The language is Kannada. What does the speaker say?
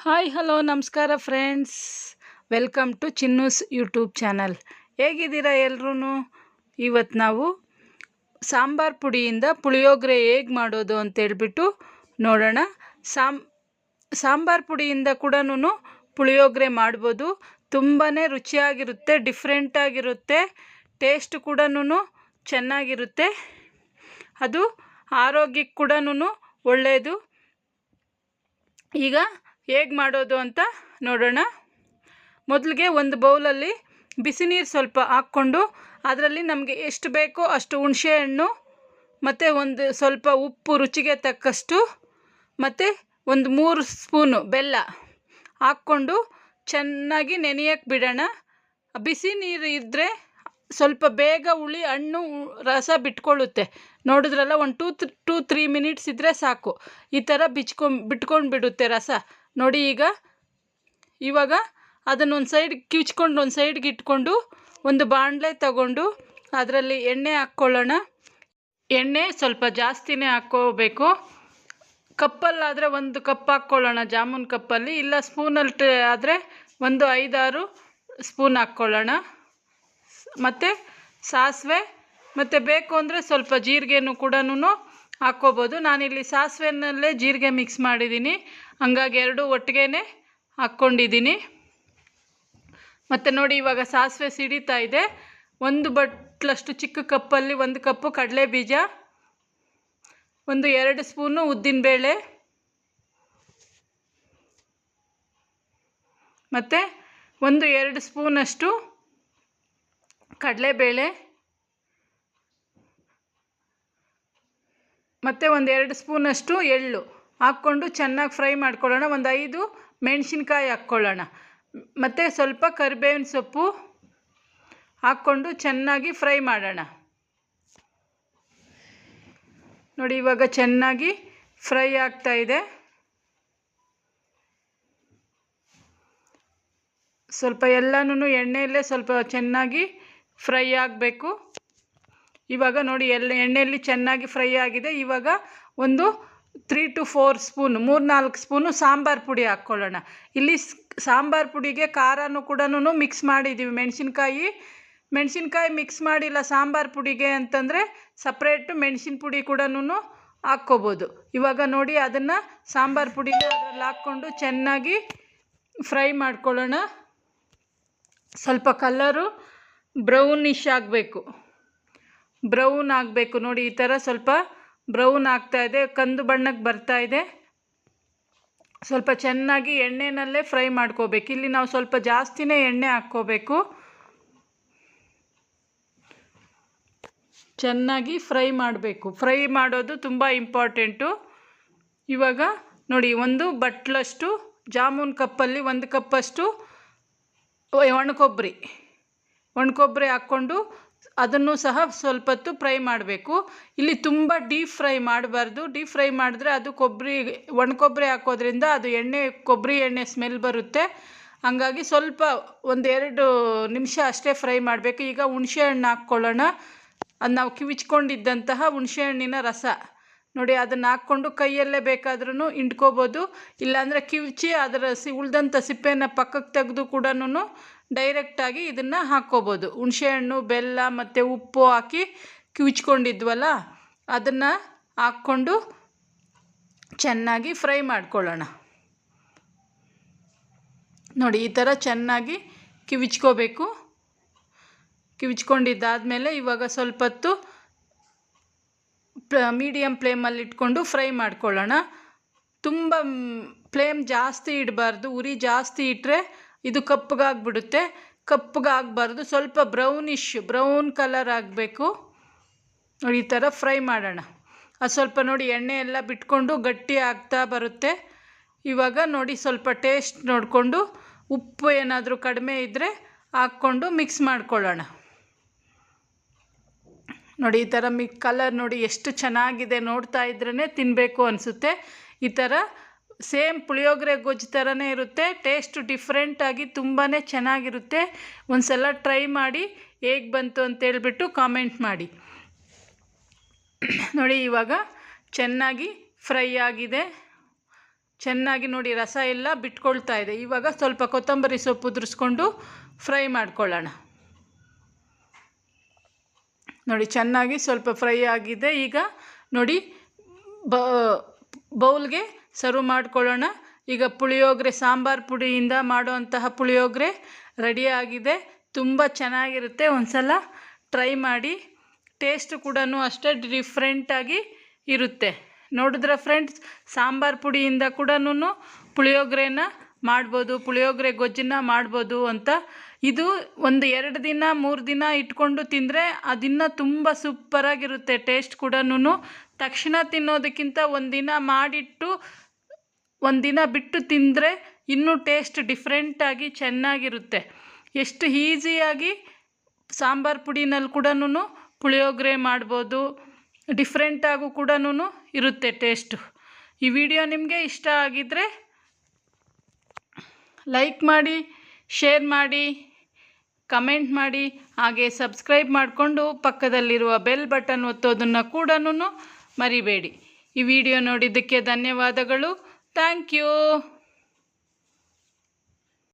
ಹಾಯ್ ಹಲೋ ನಮಸ್ಕಾರ friends welcome to Chinnu's YouTube channel ಹೇಗಿದ್ದೀರಾ ಎಲ್ರೂ ಇವತ್ತು ನಾವು ಸಾಂಬಾರ್ ಪುಡಿಯಿಂದ ಪುಳಿಯೋಗರೆ ಹೇಗೆ ಮಾಡೋದು ಅಂತೇಳ್ಬಿಟ್ಟು ನೋಡೋಣ. ಸಾಂ, ಸಾಂಬಾರ್ ಪುಡಿಯಿಂದ ಕೂಡ ಪುಳಿಯೋಗರೆ ಮಾಡ್ಬೋದು. ತುಂಬಾ ರುಚಿಯಾಗಿರುತ್ತೆ ಡಿಫ್ರೆಂಟಾಗಿರುತ್ತೆ ಟೇಸ್ಟ್ ಕೂಡ ಚೆನ್ನಾಗಿರುತ್ತೆ. ಅದು ಆರೋಗ್ಯಕ್ಕೆ ಕೂಡ ಒಳ್ಳೆಯದು ಈಗ ಹೇಗೆ ಮಾಡೋದು ಅಂತ ನೋಡೋಣ. ಮೊದಲಿಗೆ ಒಂದು ಬೌಲಲ್ಲಿ ಬಿಸಿ ನೀರು ಸ್ವಲ್ಪ ಹಾಕ್ಕೊಂಡು ಅದರಲ್ಲಿ ನಮಗೆ ಎಷ್ಟು ಬೇಕೋ ಅಷ್ಟು ಹುಣಸೆಹಣ್ಣು ಮತ್ತು ಒಂದು ಸ್ವಲ್ಪ ಉಪ್ಪು ರುಚಿಗೆ ತಕ್ಕಷ್ಟು, ಮತ್ತು ಒಂದು ಮೂರು ಸ್ಪೂನು ಬೆಲ್ಲ ಹಾಕ್ಕೊಂಡು ಚೆನ್ನಾಗಿ ನೆನೆಯೋಕ್ಕೆ ಬಿಡೋಣ. ಬಿಸಿ ನೀರು ಇದ್ದರೆ ಸ್ವಲ್ಪ ಬೇಗ ಹುಳಿ ಹಣ್ಣು ರಸ ಬಿಟ್ಕೊಳ್ಳುತ್ತೆ. ನೋಡಿದ್ರಲ್ಲ ಒಂದು ಟೂ ಟೂ ತ್ರೀ ಮಿನಿಟ್ಸ್ ಇದ್ದರೆ ಸಾಕು. ಈ ಥರ ಬಿಚ್ಕೊಂಡು ಬಿಟ್ಕೊಂಡು ಬಿಡುತ್ತೆ ರಸ. ನೋಡಿ ಈಗ, ಇವಾಗ ಅದನ್ನು ಒಂದು ಸೈಡ್ ಕಿವ್ಚ್ಕೊಂಡು, ಒಂದು ಸೈಡ್ಗೆ ಇಟ್ಕೊಂಡು ಒಂದು ಬಾಣಲೆ ತಗೊಂಡು ಅದರಲ್ಲಿ ಎಣ್ಣೆ ಹಾಕ್ಕೊಳ್ಳೋಣ. ಎಣ್ಣೆ ಸ್ವಲ್ಪ ಜಾಸ್ತಿನೇ ಹಾಕ್ಕೋಬೇಕು. ಕಪ್ಪಲ್ಲಾದರೆ ಒಂದು ಕಪ್ ಹಾಕ್ಕೊಳ್ಳೋಣ ಜಾಮೂನ್ ಕಪ್ಪಲ್ಲಿ, ಇಲ್ಲ ಸ್ಪೂನಲ್ಲಿ ಆದರೆ ಒಂದು ಐದಾರು ಸ್ಪೂನ್ ಹಾಕ್ಕೊಳ್ಳೋಣ. ಮತ್ತು ಸಾಸಿವೆ, ಮತ್ತು ಬೇಕು ಅಂದರೆ ಸ್ವಲ್ಪ ಜೀರಿಗೆನೂ ಕೂಡ ಹಾಕ್ಕೋಬೋದು. ನಾನಿಲ್ಲಿ ಸಾಸಿವೆನಲ್ಲೇ ಜೀರಿಗೆ ಮಿಕ್ಸ್ ಮಾಡಿದ್ದೀನಿ. ಹಂಗಾಗಿ ಎರಡು ಒಟ್ಟಿಗೆ ಹಾಕ್ಕೊಂಡಿದ್ದೀನಿ. ಮತ್ತು ನೋಡಿ ಇವಾಗ ಸಾಸಿವೆ ಸಿಡಿತಾ ಇದೆ. ಒಂದು ಬಟ್ಲಷ್ಟು ಚಿಕ್ಕ ಕಪ್ಪಲ್ಲಿ ಒಂದು ಕಪ್ಪು ಕಡಲೆ ಬೀಜ ಒಂದು ಎರಡು ಸ್ಪೂನು ಉದ್ದಿನಬೇಳೆ, ಮತ್ತು ಒಂದು ಎರಡು ಸ್ಪೂನಷ್ಟು ಕಡಲೆಬೇಳೆ ಮತ್ತು ಒಂದು ಎರಡು ಸ್ಪೂನಷ್ಟು ಎಳ್ಳು ಹಾಕ್ಕೊಂಡು ಚೆನ್ನಾಗಿ ಫ್ರೈ ಮಾಡ್ಕೊಳ್ಳೋಣ. ಒಂದು ಐದು ಮೆಣಸಿನ್ಕಾಯಿ ಹಾಕ್ಕೊಳ್ಳೋಣ. ಮತ್ತು ಸ್ವಲ್ಪ ಕರಿಬೇವಿನ ಸೊಪ್ಪು ಹಾಕ್ಕೊಂಡು ಚೆನ್ನಾಗಿ ಫ್ರೈ ಮಾಡೋಣ. ನೋಡಿ, ಇವಾಗ ಚೆನ್ನಾಗಿ ಫ್ರೈ ಆಗ್ತಾ ಇದೆ. ಸ್ವಲ್ಪ ಎಲ್ಲನೂ ಎಣ್ಣೆಯಲ್ಲೇ ಸ್ವಲ್ಪ ಚೆನ್ನಾಗಿ ಫ್ರೈ ಆಗಬೇಕು. ಇವಾಗ ನೋಡಿ ಎಲ್ಲ ಎಣ್ಣೆಯಲ್ಲಿ ಚೆನ್ನಾಗಿ ಫ್ರೈ ಆಗಿದೆ. ಇವಾಗ ಒಂದು ತ್ರೀ ಟು ಫೋರ್ ಸ್ಪೂನ್ ಮೂರು ನಾಲ್ಕು ಸ್ಪೂನು ಸಾಂಬಾರು ಪುಡಿ ಹಾಕ್ಕೊಳ್ಳೋಣ. ಇಲ್ಲಿ ಸಾಂಬಾರು ಪುಡಿಗೆ ಖಾರನೂ ಕೂಡ ಮಿಕ್ಸ್ ಮಾಡಿದ್ದೀವಿ ಮೆಣಸಿನ್ಕಾಯಿ ಮೆಣಸಿನ್ಕಾಯಿ ಮಿಕ್ಸ್ ಮಾಡಿಲ್ಲ ಸಾಂಬಾರು ಪುಡಿಗೆ ಅಂತಂದರೆ ಸಪ್ರೇಟು ಮೆಣಸಿನ ಪುಡಿ ಕೂಡ ಹಾಕ್ಕೋಬೋದು. ಇವಾಗ ನೋಡಿ ಅದನ್ನು ಸಾಂಬಾರು ಪುಡಿನ ಅದರಲ್ಲಿ ಹಾಕ್ಕೊಂಡು ಚೆನ್ನಾಗಿ ಫ್ರೈ ಮಾಡ್ಕೊಳ್ಳೋಣ. ಸ್ವಲ್ಪ ಕಲ್ಲರು ಬ್ರೌನಿಶ್ ಆಗಬೇಕು. ಬ್ರೌನ್ ಆಗಬೇಕು ನೋಡಿ, ಈ ಥರ ಸ್ವಲ್ಪ ಬ್ರೌನ್ ಆಗ್ತಾ ಇದೆ, ಕಂದು ಬಣ್ಣಕ್ಕೆ ಬರ್ತಾ ಇದೆ. ಸ್ವಲ್ಪ ಚೆನ್ನಾಗಿ ಎಣ್ಣೆನಲ್ಲೇ ಫ್ರೈ ಮಾಡ್ಕೋಬೇಕು. ಇಲ್ಲಿ ನಾವು ಸ್ವಲ್ಪ ಜಾಸ್ತಿನೇ ಎಣ್ಣೆ ಹಾಕ್ಕೋಬೇಕು. ಚೆನ್ನಾಗಿ ಫ್ರೈ ಮಾಡಬೇಕು. ಫ್ರೈ ಮಾಡೋದು ತುಂಬ ಇಂಪಾರ್ಟೆಂಟು. ಇವಾಗ ನೋಡಿ, ಒಂದು ಬಟ್ಲಷ್ಟು, ಜಾಮೂನ್ ಕಪ್ಪಲ್ಲಿ ಒಂದು ಕಪ್ಪಷ್ಟು ಒಣಕೊಬ್ಬರಿ. ಒಣಕೊಬ್ಬರಿ ಹಾಕ್ಕೊಂಡು ಅದನ್ನು ಸಹ ಸ್ವಲ್ಪ ಹೊತ್ತು ಫ್ರೈ ಮಾಡಬೇಕು. ಇಲ್ಲಿ ತುಂಬ ಡೀಪ್ ಫ್ರೈ ಮಾಡಬಾರ್ದು. ಡೀಪ್ ಫ್ರೈ ಮಾಡಿದ್ರೆ ಅದು ಕೊಬ್ಬರಿ, ಒಣ ಕೊಬ್ಬರಿ ಹಾಕೋದ್ರಿಂದ ಅದು ಎಣ್ಣೆ, ಕೊಬ್ಬರಿ ಎಣ್ಣೆ ಸ್ಮೆಲ್ ಬರುತ್ತೆ. ಹಂಗಾಗಿ ಸ್ವಲ್ಪ ಒಂದೆರಡು ನಿಮಿಷ ಅಷ್ಟೇ ಫ್ರೈ ಮಾಡಬೇಕು. ಈಗ ಹುಣಸೆ ಹಣ್ಣು ಹಾಕ್ಕೊಳ್ಳೋಣ. ಅದು ನಾವು ಕಿವಿಚ್ಕೊಂಡಿದ್ದಂತಹ ಹುಣಸೆ ಹಣ್ಣಿನ ರಸ. ನೋಡಿ, ಅದನ್ನು ಹಾಕ್ಕೊಂಡು ಕೈಯಲ್ಲೇ ಬೇಕಾದ್ರೂ ಹಿಂಡ್ಕೋಬೋದು. ಇಲ್ಲಾಂದರೆ ಕಿವಿಚಿ ಅದರ ಸಿ ಉಳ್ದಂಥ ಸಿಪ್ಪೆನ ಪಕ್ಕಕ್ಕೆ ತೆಗೆದು ಕೂಡ ಡೈರೆಕ್ಟಾಗಿ ಇದನ್ನು ಹಾಕ್ಕೋಬೋದು. ಹುಣಸೆಹಣ್ಣು ಬೆಲ್ಲ ಮತ್ತು ಉಪ್ಪು ಹಾಕಿ ಕಿವಿಚ್ಕೊಂಡಿದ್ವಲ್ಲ, ಅದನ್ನು ಹಾಕ್ಕೊಂಡು ಚೆನ್ನಾಗಿ ಫ್ರೈ ಮಾಡ್ಕೊಳ್ಳೋಣ. ನೋಡಿ, ಈ ಥರ ಚೆನ್ನಾಗಿ ಕಿವಿಚ್ಕೋಬೇಕು. ಕಿವಿಚ್ಕೊಂಡಿದ್ದಾದಮೇಲೆ ಇವಾಗ ಸ್ವಲ್ಪ ಹೊತ್ತು ಮೀಡಿಯಮ್ ಫ್ಲೇಮಲ್ಲಿ ಇಟ್ಕೊಂಡು ಫ್ರೈ ಮಾಡ್ಕೊಳ್ಳೋಣ. ತುಂಬ ಫ್ಲೇಮ್ ಜಾಸ್ತಿ ಇಡಬಾರ್ದು. ಉರಿ ಜಾಸ್ತಿ ಇಟ್ಟರೆ ಇದು ಕಪ್ಪಗಾಗ್ಬಿಡುತ್ತೆ. ಕಪ್ಪಗಾಗಬಾರ್ದು, ಸ್ವಲ್ಪ ಬ್ರೌನಿಶ್ ಬ್ರೌನ್ ಕಲರ್ ಆಗಬೇಕು. ಈ ಥರ ಫ್ರೈ ಮಾಡೋಣ. ಅದು ಸ್ವಲ್ಪ ನೋಡಿ, ಎಣ್ಣೆ ಎಲ್ಲ ಬಿಟ್ಕೊಂಡು ಗಟ್ಟಿ ಆಗ್ತಾ ಬರುತ್ತೆ. ಇವಾಗ ನೋಡಿ, ಸ್ವಲ್ಪ ಟೇಸ್ಟ್ ನೋಡಿಕೊಂಡು ಉಪ್ಪು ಏನಾದರೂ ಕಡಿಮೆ ಇದ್ದರೆ ಹಾಕ್ಕೊಂಡು ಮಿಕ್ಸ್ ಮಾಡ್ಕೊಳ್ಳೋಣ. ನೋಡಿ, ಈ ಥರ ಮಿ ಕಲರ್ ನೋಡಿ, ಎಷ್ಟು ಚೆನ್ನಾಗಿದೆ ನೋಡ್ತಾ ಇದ್ರೇ ತಿನ್ನಬೇಕು ಅನಿಸುತ್ತೆ. ಈ ಥರ ಸೇಮ್ ಪುಳಿಯೋಗರೆ ಗೊಜ್ಜು ಥರನೇ ಇರುತ್ತೆ, ಟೇಸ್ಟು ಡಿಫ್ರೆಂಟಾಗಿ ತುಂಬಾ ಚೆನ್ನಾಗಿರುತ್ತೆ. ಒಂದು ಸಲ ಟ್ರೈ ಮಾಡಿ ಹೇಗೆ ಬಂತು ಅಂತೇಳ್ಬಿಟ್ಟು ಕಾಮೆಂಟ್ ಮಾಡಿ. ನೋಡಿ ಇವಾಗ ಚೆನ್ನಾಗಿ ಫ್ರೈ ಆಗಿದೆ. ಚೆನ್ನಾಗಿ ನೋಡಿ ರಸ ಎಲ್ಲ ಬಿಟ್ಕೊಳ್ತಾ ಇದೆ. ಇವಾಗ ಸ್ವಲ್ಪ ಕೊತ್ತಂಬರಿ ಸೊಪ್ಪು ಉದುರಿಸ್ಕೊಂಡು ಫ್ರೈ ಮಾಡ್ಕೊಳ್ಳೋಣ. ನೋಡಿ ಚೆನ್ನಾಗಿ ಸ್ವಲ್ಪ ಫ್ರೈ ಆಗಿದೆ. ಈಗ ನೋಡಿ ಬೌಲ್ಗೆ ಸರ್ವ್ ಮಾಡ್ಕೊಳ್ಳೋಣ. ಈಗ ಪುಳಿಯೋಗರೆ, ಸಾಂಬಾರು ಪುಡಿಯಿಂದ ಮಾಡುವಂತಹ ಪುಳಿಯೋಗರೆ ರೆಡಿ ಆಗಿದೆ. ತುಂಬ ಚೆನ್ನಾಗಿರುತ್ತೆ. ಒಂದ್ಸಲ ಟ್ರೈ ಮಾಡಿ. ಟೇಸ್ಟ್ ಕೂಡ ಅಷ್ಟೇ ಡಿಫ್ರೆಂಟಾಗಿ ಇರುತ್ತೆ. ನೋಡಿದ್ರೆ ಫ್ರೆಂಡ್ಸ್ ಸಾಂಬಾರು ಪುಡಿಯಿಂದ ಕೂಡ ಪುಳಿಯೋಗರೆನ ಮಾಡ್ಬೋದು, ಪುಳಿಯೋಗರೆ ಗೊಜ್ಜನ್ನ ಮಾಡ್ಬೋದು ಅಂತ. ಇದು ಒಂದು ಎರಡು ದಿನ, ಮೂರು ದಿನ ಇಟ್ಕೊಂಡು ತಿಂದರೆ ಅದಿನ್ನೂ ತುಂಬ ಸೂಪರಾಗಿರುತ್ತೆ ಟೇಸ್ಟ್ ಕೂಡ ತಕ್ಷಣ ತಿನ್ನೋದಕ್ಕಿಂತ ಒಂದಿನ ಮಾಡಿಟ್ಟು, ಒಂದಿನ ಬಿಟ್ಟು ತಿಂದರೆ ಇನ್ನೂ ಟೇಸ್ಟ್ ಡಿಫ್ರೆಂಟಾಗಿ ಚೆನ್ನಾಗಿರುತ್ತೆ. ಎಷ್ಟು ಈಸಿಯಾಗಿ ಸಾಂಬಾರು ಪುಡಿನಲ್ಲಿ ಕೂಡ ಪುಳಿಯೋಗರೆ ಮಾಡ್ಬೋದು. ಡಿಫ್ರೆಂಟಾಗೂ ಕೂಡ ಇರುತ್ತೆ ಟೇಸ್ಟು ಈ ವಿಡಿಯೋ ನಿಮಗೆ ಇಷ್ಟ ಆಗಿದ್ದರೆ ಲೈಕ್ ಮಾಡಿ ಶೇರ್ ಮಾಡಿ ಕಮೆಂಟ್ ಮಾಡಿ, ಹಾಗೆ ಸಬ್ಸ್ಕ್ರೈಬ್ ಮಾಡಿಕೊಂಡು ಪಕ್ಕದಲ್ಲಿರುವ ಬೆಲ್ ಬಟನ್ ಒತ್ತೋದನ್ನು ಕೂಡ ಮರಿಬೇಡಿ. ಈ ವಿಡಿಯೋ ನೋಡಿದ್ದಕ್ಕೆ ಧನ್ಯವಾದಗಳು. Thank you.